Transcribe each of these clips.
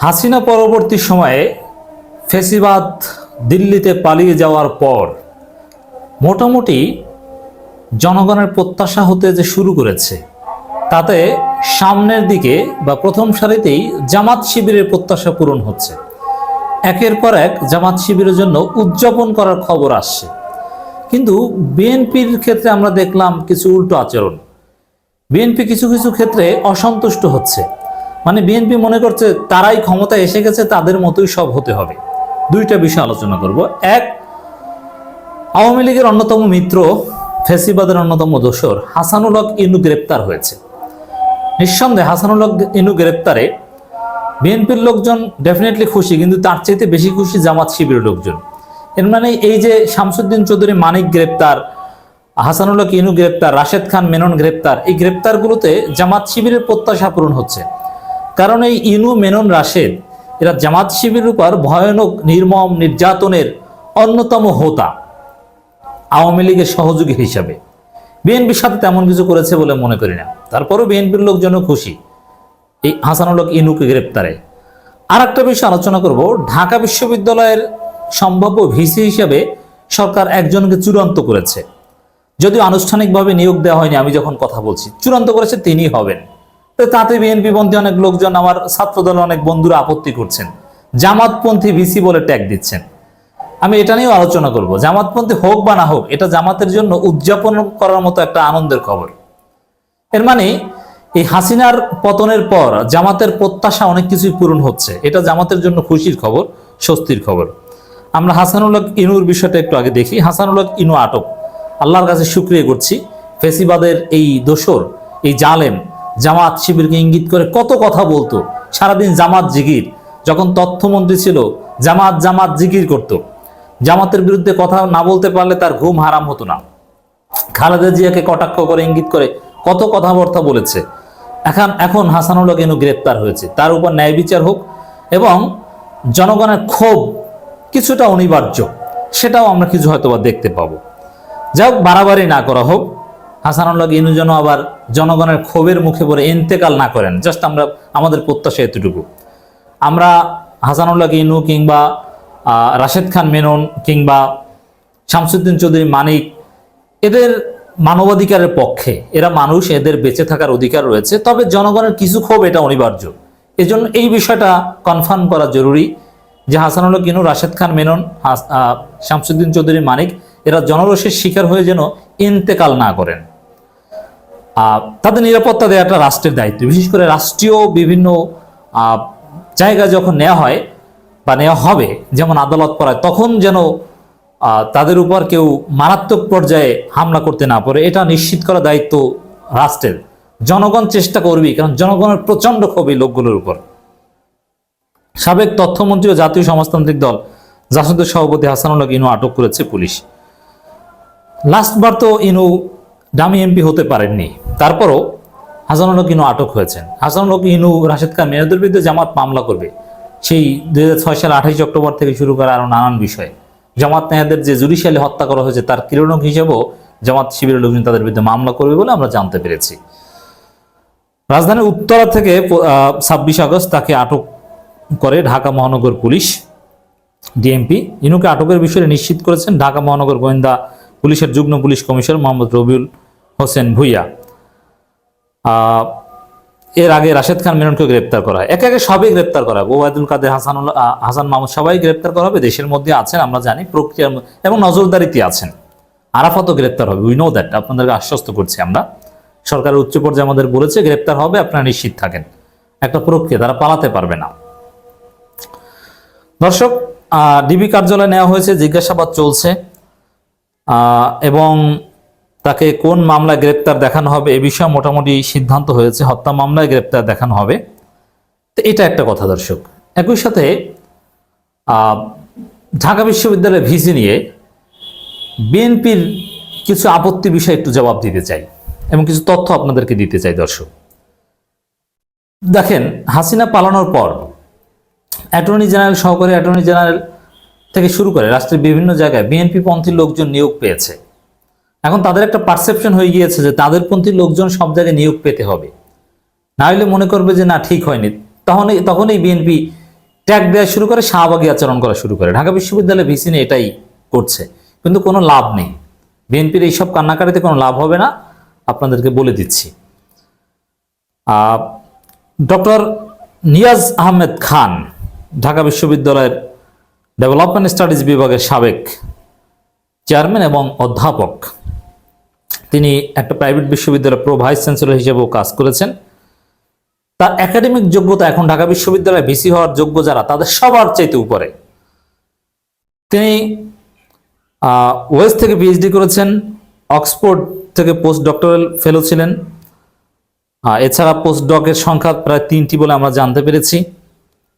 হাসিনা পরবর্তী সময়ে ফেসিবাদ দিল্লিতে পালিয়ে যাওয়ার পর মোটামুটি জনগণের প্রত্যাশা হতে যে শুরু করেছে, তাতে সামনের দিকে বা প্রথম সারিতেই জামাত শিবিরের প্রত্যাশা পূরণ হচ্ছে। একের পর এক জামাত শিবিরের জন্য উদযাপন করার খবর আসছে। কিন্তু বিএনপির ক্ষেত্রে আমরা দেখলাম কিছু উল্টো আচরণ। বিএনপি কিছু কিছু ক্ষেত্রে অসন্তুষ্ট হচ্ছে। মানে বিএনপি মনে করছে তারাই ক্ষমতায় এসে গেছে, তাদের মতোই সব হতে হবে। দুইটা বিষয় আলোচনা করব। এক, আওয়ামী লীগের অন্যতম মিত্র, ফেসিবাদের অন্যতম দোসর হাসানুল হক ইনু গ্রেপ্তার হয়েছে। নিঃসন্দেহে হাসানুল হক ইনু গ্রেপ্তারে বিএনপির লোকজন ডেফিনেটলি খুশি, কিন্তু তার চাইতে বেশি খুশি জামাত শিবিরের লোকজন। এর মানে এই যে শামসুদ্দিন চৌধুরী মানিক গ্রেপ্তার, হাসানুল হক ইনু গ্রেপ্তার, রাশেদ খান মেনন গ্রেপ্তার, এই গ্রেপ্তারগুলোতে জামাত শিবিরের প্রত্যাশা পূরণ হচ্ছে। কারণ এই ইনু মেনন রাশেদ, এরা জামাত শিবিরের উপর ভয়ানক, নির্মম, নির্যাতনের অন্যতম হোতা, আওয়ামী লীগের সহযোগী হিসাবে। বিএনপির সাথে তেমন কিছু করেছে বলে মনে করি না। তারপরও বিএনপির লোকজনও খুশি। এই হাসানুল ইনুকে গ্রেপ্তারে। আর একটা বিষয় আলোচনা করব, ঢাকা বিশ্ববিদ্যালয়ের সম্ভাব্য ভিসি হিসাবে সরকার একজনকে চূড়ান্ত করেছে। যদিও আনুষ্ঠানিকভাবে নিয়োগ দেওয়া হয়নি, আমি যখন কথা বলছি, চূড়ান্ত করেছে তিনি হবেন। তো তাতে বিএনপি পন্থী অনেক লোকজন, আমার ছাত্রদলের অনেক বন্ধুরা আপত্তি করছেন। জামাতপন্থী ভিসি বলে ট্যাগ দিচ্ছেন। আমি এটা নিয়েও আলোচনা করব। জামাতপন্থী হোক বা না হোক, এটা জামাতের জন্য উদযাপন করার মতো একটা আনন্দের খবর। এর মানে এই হাসিনার পতনের পর জামাতের প্রত্যাশা অনেক কিছুই পূরণ হচ্ছে। এটা জামাতের জন্য খুশির খবর, স্বস্তির খবর। আমরা হাসানুল হক ইনুর বিষয়টা একটু আগে দেখি। হাসানুল হক ইনু আটক। আল্লাহর কাছে শুক্রিয়া করছি। ফেসিবাদের এই দোসর, এই জালেম জামাত শিবিরকে ইঙ্গিত করে কত কথা বলতো। সারাদিন জামাত জিগির যখন তথ্যমন্ত্রী ছিল, জামাত জামাত জিগির করত। জামাতের বিরুদ্ধে কথা না বলতে পারলে তার ঘুম হারাম হতো না। খালেদা জিয়াকে কটাক্ষ করে, ইঙ্গিত করে কত কথাবার্তা বলেছে। এখন এখন হাসানুল হক এনু গ্রেপ্তার হয়েছে। তার উপর ন্যায় বিচার হোক এবং জনগণের ক্ষোভ কিছুটা অনিবার্য, সেটাও আমরা কিছু হয়তোবা দেখতে পাবো। যাই হোক, বাড়াবাড়ি না করা হোক। হাসানুল্লাহ ইনু যেন আবার জনগণের ক্ষোভের মুখে পড়ে ইন্তেকাল না করেন। জাস্ট আমরা, আমাদের প্রত্যাশা এতটুকু। আমরা হাসানুল্লাহ ইনু কিংবা রাশেদ খান মেনন কিংবা শামসুদ্দিন চৌধুরী মানিক, এদের মানবাধিকারের পক্ষে, এরা মানুষ, এদের বেঁচে থাকার অধিকার রয়েছে, তবে জনগণের কিছু ক্ষোভ এটা অনিবার্য। এজন্য এই বিষয়টা কনফার্ম করা জরুরি যে হাসানুল কিনু রাশেদ খান মেনন শামসুদ্দিন চৌধুরী মানিক, এরা জনরসের শিকার হয়ে যেন ইন্তেকাল না করেন। তাদের নিরাপত্তা দেওয়াটা রাষ্ট্রের দায়িত্ব। বিশেষ করে রাষ্ট্রীয় বিভিন্ন জায়গা যখন নেওয়া হয় বা নেওয়া হবে, যেমন আদালত করায় তখন যেন তাদের উপর কেউ মারাত্মক পর্যায়ে হামলা করতে না পারে, এটা নিশ্চিত করা দায়িত্ব রাষ্ট্রের। জনগণ চেষ্টা করবেই, কারণ জনগণের প্রচণ্ড ক্ষোভ এই লোকগুলোর উপর। সাবেক তথ্যমন্ত্রী ও জাতীয় সমাজতান্ত্রিক দল জাসদের সভাপতি হাসানুল্লাহ ইনু আটক করেছে পুলিশ। লাস্টবার তো ইনু ডামি এমপি হতে পারেননি। তারপরও হাসানুল হক ইনু আটক হয়েছেন। হাসানুল হক ইনু, রাশেদ খান মেয়াদের বিরুদ্ধে জামাত মামলা করবে। সেই দুই হাজার ছয় সাল আঠাইশ অক্টোবর থেকে শুরু করা আরও নানান বিষয়। জামাত নেহাদের যে জুডিশিয়ালি হত্যা করা হয়েছে, তার কিরণক হিসেবেও জামাত শিবিরের লোকজন তাদের বিরুদ্ধে মামলা করবে বলে আমরা জানতে পেরেছি। রাজধানীর উত্তরা থেকে ছাব্বিশ আগস্ট তাকে আটক করে ঢাকা মহানগর পুলিশ। ডিএমপি ইনুকে আটকের বিষয়ে নিশ্চিত করেছেন ঢাকা মহানগর গোয়েন্দা পুলিশের যুগ্ম পুলিশ কমিশনার মোহাম্মদ রবিউল হোসেন ভুইয়া। এর আগে রাশেদ খান মেননকে গ্রেপ্তার করা একে একে সবই গ্রেপ্তার করা হবে ওবায়দুল কাদের হাসানুল আহ, হাসান মাহমুদ সবাই গ্রেপ্তার করা হবে। দেশের মধ্যে আছেন আমরা জানি প্রক্রিয়ার এবং নজরদারিতে আছেন। আরাফাতও গ্রেপ্তার হবে। উই নো দ্যাট আপনাদেরকে আশ্বস্ত করছি আমরা। সরকারের উচ্চ পর্যায়ে আমাদের বলেছে গ্রেপ্তার হবে আপনারা নিশ্চিত থাকেন। একটা প্রক্রিয়া তারা পালাতে পারবে না। দর্শক ডিবি কার্যালয়ে নেওয়া হয়েছে জিজ্ঞাসাবাদ চলছে। এবং তাকে কোন মামলায় গ্রেপ্তার দেখানো হবে এ বিষয়ে মোটামুটি সিদ্ধান্ত হয়েছে, হত্যা মামলায় গ্রেপ্তার দেখানো হবে। তো এটা একটা কথা দর্শক। একই সাথে ঢাকা বিশ্ববিদ্যালয়ের ভিসি নিয়ে বিএনপির কিছু আপত্তি বিষয়ে একটু জবাব দিতে চাই এবং কিছু তথ্য আপনাদেরকে দিতে চাই দর্শক। দেখেন, হাসিনা পালানোর পর অ্যাটর্নি জেনারেল, সহকারী অ্যাটর্নি জেনারেল থেকে শুরু করে রাষ্ট্রের বিভিন্ন জায়গায় বিএনপি পন্থী লোকজন নিয়োগ পেয়েছে। এখন তাদের একটা পারসেপশন হয়ে গিয়েছে যে তাদের পন্থী লোকজন সব জায়গায় নিয়োগ পেতে হবে। না হলে মনে করবে যে না, ঠিক হয়নি। তখন তখনই বিএনপি ট্যাগ দেওয়া শুরু করে, শাহবাগী আচরণ করা শুরু করে। ঢাকা বিশ্ববিদ্যালয় ভিসি নিয়ে এটাই করছে। কিন্তু কোনো লাভ নেই। বিএনপির এইসব কান্নাকারিতে কোনো লাভ হবে না। আপনাদেরকে বলে দিচ্ছি। ডক্টর নিয়াজ আহমেদ খান, ঢাকা বিশ্ববিদ্যালয়ের ডেভেলপমেন্ট স্টাডিজ বিভাগের সাবেক চেয়ারম্যান এবং অধ্যাপক। তিনি একটা প্রাইভেট বিশ্ববিদ্যালয়ের প্রো ভাইস চ্যান্সেলর হিসেবেও কাজ করেছেন। তার একাডেমিক যোগ্যতা এখন ঢাকা বিশ্ববিদ্যালয়ে ভিসি হওয়ার যোগ্য যারা, তাদের সবার চাইতে উপরে। তিনি ওয়েস্ট থেকে পিএইচডি করেছেন অক্সফোর্ড থেকে পোস্ট ডক্টরাল ফেলো ছিলেন এছাড়া পোস্ট ডকের সংখ্যা প্রায় তিনটি বলে আমরা জানতে পেরেছি।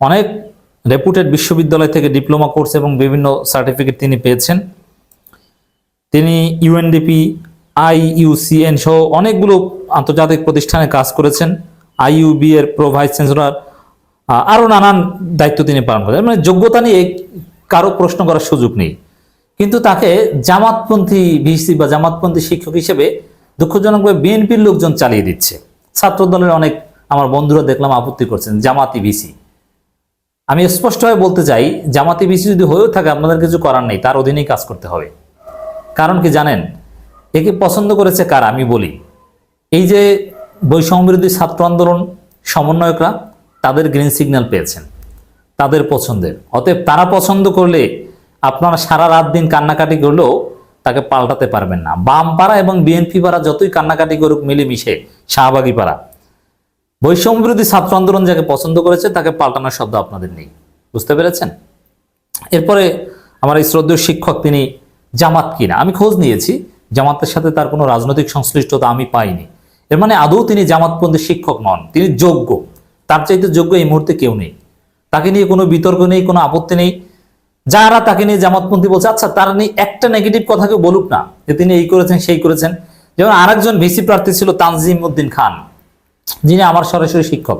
অনেক রেপুটেড বিশ্ববিদ্যালয় থেকে ডিপ্লোমা কোর্স এবং বিভিন্ন সার্টিফিকেট তিনি পেয়েছেন। তিনি ইউএনডিপি আইইউসিএন সহ অনেকগুলো আন্তর্জাতিক প্রতিষ্ঠানে কাজ করেছেন। আইইউবি এর প্রো ভাইস চ্যান্সেলর আরও নানান দায়িত্ব তিনি পালন করেন মানে যোগ্যতা নিয়ে কারও প্রশ্ন করার সুযোগ নেই। কিন্তু তাকে জামাতপন্থী ভিসি বা জামাতপন্থী শিক্ষক হিসেবে দুঃখজনকভাবে বিএনপির লোকজন চালিয়ে দিচ্ছে। ছাত্র দলের অনেক আমার বন্ধুরা দেখলাম আপত্তি করছেন, জামাতি ভিসি। আমি স্পষ্টভাবে বলতে চাই, জামাতি ভিসি যদি হয়েও থাকে, আপনাদের কিছু করার নেই, তার অধীনেই কাজ করতে হবে। কারণ কি জানেন একে পছন্দ করেছে কারা? আমি বলি। এই যে বৈষম্য বিরোধী ছাত্র আন্দোলন সমন্বয়করা, তাদের গ্রিন সিগন্যাল পেয়েছেন। তাদের পছন্দের। অতএব তারা পছন্দ করলে আপনারা সারা রাত দিন কান্নাকাটি করলেও তাকে পাল্টাতে পারবেন না। বাম পাড়া এবং বিএনপি পাড়া যতই কান্নাকাটি করুক, মিলেমিশে শাহবাগী পাড়া বৈষম্য বিরোধী ছাত্র আন্দোলন যাকে পছন্দ করেছে, তাকে পাল্টানোর শব্দ আপনাদের নেই। বুঝতে পেরেছেন? এরপরে আমার এই শ্রদ্ধেয় শিক্ষক তিনি জামাত কিনা? আমি খোঁজ নিয়েছি। জামাতের সাথে তার কোনো রাজনৈতিক সংশ্লিষ্টতা আমি পাইনি। এর মানে আদৌ তিনি জামাতপন্থী শিক্ষক নন, তিনি যোগ্য। তার চাইতে যোগ্য এই মুহূর্তে কেউ নেই। তাকে নিয়ে কোনো বিতর্ক নেই, কোনো আপত্তি নেই। যারা তাকে নিয়ে জামাতপন্থী বলছে আচ্ছা তার নিয়ে একটা নেগেটিভ কথা কেউ বলুক না যে তিনি এই করেছেন, সেই করেছেন। যেমন আরেকজন ভিসি প্রার্থী ছিল তানজিম উদ্দিন খান, যিনি আমার সরাসরি শিক্ষক।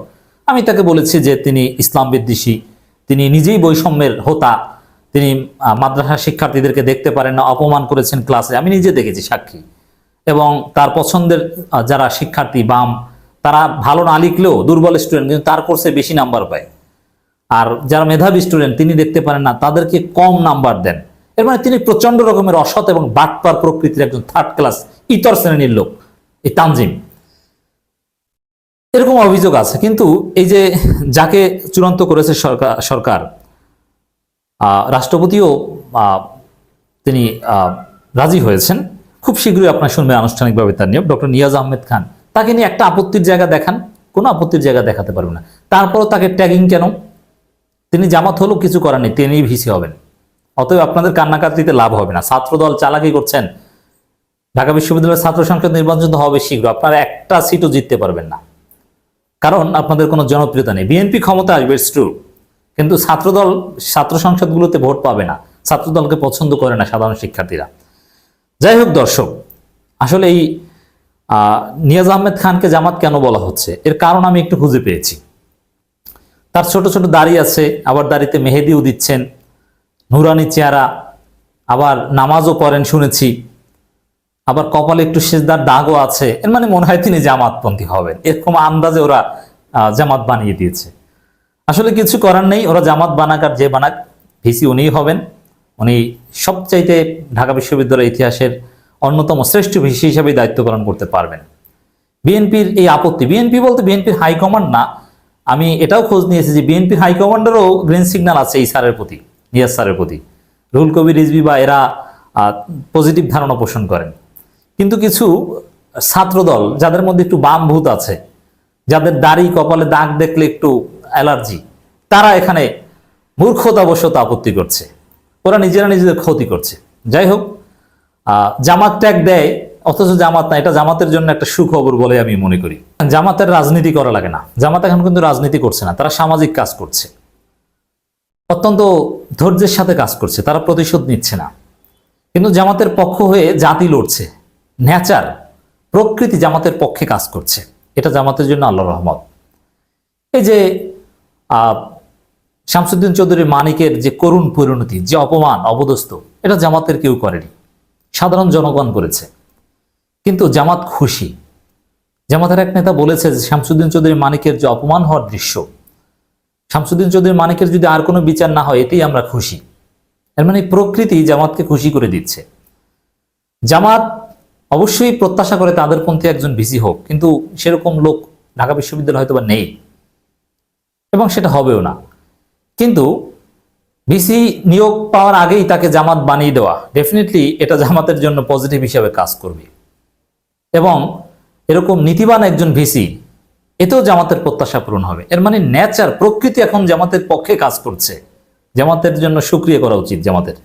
আমি তাকে বলেছি যে তিনি ইসলাম বিদ্বেষী, তিনি নিজেই বৈষম্যের হোতা তিনি মাদ্রাসা শিক্ষার্থীদেরকে দেখতে পারেন না, অপমান করেছেন ক্লাসে আমি নিজে দেখেছি সাক্ষী। এবং তার পছন্দের যারা শিক্ষার্থী, বাম, তারা ভালো না লিখলেও দুর্বল স্টুডেন্ট কিন্তু তার কোর্সে বেশি নাম্বার পায়। আর যারা মেধাবী স্টুডেন্ট তিনি দেখতে পারেন না, তাদেরকে কম নাম্বার দেন। এর মানে তিনি প্রচণ্ড রকমের অসৎ এবং বাটপার প্রকৃতির একজন থার্ড ক্লাস ইতর শ্রেণির লোক, এই তানজিম। এরকম অভিযোগ আছে, কিন্তু এই যে যাকে চূড়ান্ত করেছে সরকার সরকার রাষ্ট্রপতিও তিনি রাজি হয়েছেন। খুব শীঘ্রই আপনার শুনবে আনুষ্ঠানিকভাবে তার নিয়োগ। ডক্টর নিয়াজ আহমেদ খান, তাকে নিয়ে একটা আপত্তির জায়গা দেখান। কোনো আপত্তির জায়গা দেখাতে পারবে না। তারপরও তাকে ট্যাগিং কেন? তিনি জামাত হলেও কিছু করার নেই তিনি ভিসি হবেন। অতএব আপনাদের কান্নাকাটিতে লাভ হবে না। ছাত্রদল চালাকি করছেন। ঢাকা বিশ্ববিদ্যালয়ের ছাত্র সংসদ নির্বাচন হবে শীঘ্র। আপনারা একটা সিটও জিততে পারবেন না। কারণ আপনাদের কোনো জনপ্রিয়তা নেই। বিএনপি ক্ষমতা আসবে ট্রু কিন্তু ছাত্রদল, ছাত্র সংসদগুলোতে ভোট পাবে না। ছাত্রদলকে পছন্দ করে না সাধারণ শিক্ষার্থীরা। যাই হোক দর্শক, আসলে এই নিয়াজ আহমেদ খানকে জামাত কেন বলা হচ্ছে? এর কারণ আমি একটু খুঁজে পেয়েছি। তার ছোট ছোট দাড়ি আছে, আবার দাড়িতে মেহেদিও দিচ্ছেন। নুরানি চেহারা, আবার নামাজও পড়েন শুনেছি। আবার কপালে একটু সেজদার দাগও আছে। এর মানে মনে হয় তিনি জামাতপন্থী হবেন। এরকম আন্দাজে ওরা জামাত বানিয়ে দিয়েছে। আসলে কিছু করার নেই, ওরা জামাত বানাক আর যে বানাক, ভিসি উনিই হবেন। উনি সবচাইতে ঢাকা বিশ্ববিদ্যালয়ের ইতিহাসের অন্যতম শ্রেষ্ঠ ভিসি হিসেবে দায়িত্ব পালন করতে পারবেন। বিএনপির এই আপত্তি, বিএনপি বলতে বিএনপির হাইকমান্ড না, আমি এটাও খোঁজ নিয়েছি যে বিএনপির হাইকমান্ডেরও গ্রিন সিগন্যাল আছে এই স্যারের প্রতি, নিয়াজ স্যারের প্রতি। রুহুল কবির, রিজভি বা এরা পজিটিভ ধারণা পোষণ করেন। কিন্তু কিছু ছাত্রদল, যাদের মধ্যে একটু বাম ভূত আছে, যাদের দাড়ি কপালে দাগ দেখলে একটু অ্যালার্জি, তারা এখানে মূর্খতাবশত আপত্তি করছে। ওরা নিজেরা নিজেদের ক্ষতি করছে। যাই হোক জামাত ট্যাগ দেয়, অথচ জামাত না, এটা জামাতের জন্য একটা সুখবর বলে আমি মনে করি। জামাতের রাজনীতি করা লাগে না। জামাত এখন কিন্তু রাজনীতি করছে না, তারা সামাজিক কাজ করছে। অত্যন্ত ধৈর্যের সাথে কাজ করছে, তারা প্রতিশোধ নিচ্ছে না। কিন্তু জামাতের পক্ষ হয়ে জাতি লড়ছে। ন্যাচার প্রকৃতি জামাতের পক্ষে কাজ করছে। এটা জামাতের জন্য আল্লাহ রহমত। এই যে শামসুদ্দিন চৌধুরী মানিকের যে করুণ পরিণতি, যে অপমান অবদস্ত এটা জামাতের কেউ করেনি। সাধারণ জনগণ করেছে। কিন্তু জামাত খুশি। জামাতের এক নেতা বলেছে যে শামসুদ্দিন চৌধুরী মানিকের যে অপমান হওয়ার দৃশ্য, শামসুদ্দিন চৌধুরী মানিকের যদি আর কোনো বিচার না হয়, এতেই আমরা খুশি। এর মানে প্রকৃতি জামাতকে খুশি করে দিচ্ছে। জামাত অবশ্যই প্রত্যাশা করে তাদের পন্থী একজন ভিসি হোক, কিন্তু সেরকম লোক ঢাকা বিশ্ববিদ্যালয় হয়তো বা নেই। এবং সেটা হবেও না। কিন্তু ভিসি নিয়োগ পাওয়ার আগেই তাকে জামাত বানিয়ে দেওয়া ডেফিনেটলি এটা জামাতের জন্য পজিটিভ হিসাবে কাজ করবে। এবং এরকম নীতিবান একজন ভিসি এতেও জামাতের প্রত্যাশা পূরণ হবে। এর মানে ন্যাচার প্রকৃতি এখন জামাতের পক্ষে কাজ করছে। জামাতের জন্য সুক্রিয় করা উচিত জামাতের।